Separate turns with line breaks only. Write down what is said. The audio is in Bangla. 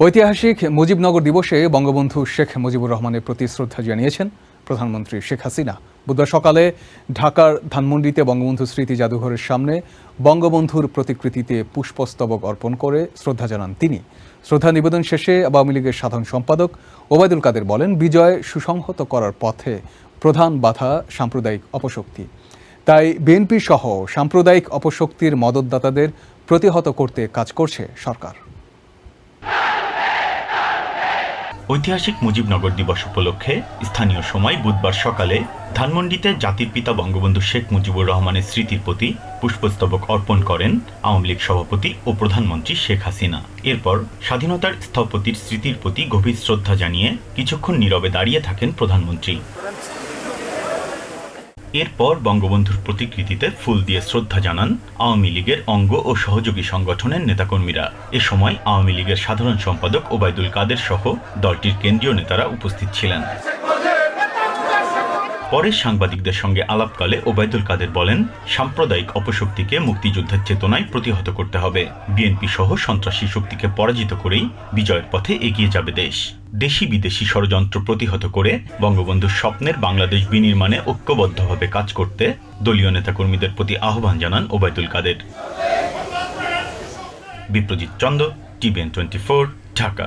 ঐতিহাসিক মুজিবনগর দিবসে বঙ্গবন্ধু শেখ মুজিবুর রহমানের প্রতি শ্রদ্ধা জানিয়েছেন প্রধানমন্ত্রী শেখ হাসিনা। বুধবার সকালে ঢাকার ধানমন্ডিতে বঙ্গবন্ধু স্মৃতি জাদুঘরের সামনে বঙ্গবন্ধুর প্রতিকৃতিতে পুষ্পস্তবক অর্পণ করে শ্রদ্ধা জানান তিনি। শ্রদ্ধা নিবেদন শেষে আওয়ামী লীগের সাধারণ সম্পাদক ওবায়দুল কাদের বলেন, বিজয় সুসংহত করার পথে প্রধান বাধা সাম্প্রদায়িক অপশক্তি। তাই বিএনপি সহ সাম্প্রদায়িক অপশক্তির মদতদাতাদের প্রতিহত করতে কাজ করছে সরকার।
ঐতিহাসিক মুজিবনগর দিবস উপলক্ষে স্থানীয় সময় বুধবার সকালে ধানমন্ডিতে জাতির পিতা বঙ্গবন্ধু শেখ মুজিবুর রহমানের স্মৃতির প্রতি পুষ্পস্তবক অর্পণ করেন আওয়ামী লীগ সভাপতি ও প্রধানমন্ত্রী শেখ হাসিনা। এরপর স্বাধীনতার স্থপতির স্মৃতির প্রতি গভীর শ্রদ্ধা জানিয়ে কিছুক্ষণ নীরবে দাঁড়িয়ে থাকেন প্রধানমন্ত্রী। এরপর বঙ্গবন্ধুর প্রতিকৃতিতে ফুল দিয়ে শ্রদ্ধা জানান আওয়ামী লীগের অঙ্গ ও সহযোগী সংগঠনের নেতাকর্মীরা। এ সময় আওয়ামী লীগের সাধারণ সম্পাদক ওবায়দুল কাদের সহ দলটির কেন্দ্রীয় নেতারা উপস্থিত ছিলেন। পরে সাংবাদিকদের সঙ্গে আলাপকালে ওবায়দুল কাদের বলেন, সাম্প্রদায়িক অপশক্তিকে মুক্তিযুদ্ধের চেতনায় প্রতিহত করতে হবে। বিএনপি সহ সন্ত্রাসী শক্তিকে পরাজিত করেই বিজয়ের পথে এগিয়ে যাবে দেশ। দেশি বিদেশি ষড়যন্ত্র প্রতিহত করে বঙ্গবন্ধুর স্বপ্নের বাংলাদেশ বিনির্মাণে ঐক্যবদ্ধভাবে কাজ করতে দলীয় নেতাকর্মীদের প্রতি আহ্বান জানান Obaidul Quader. Biprajit Chandra TVN twenty Dhaka.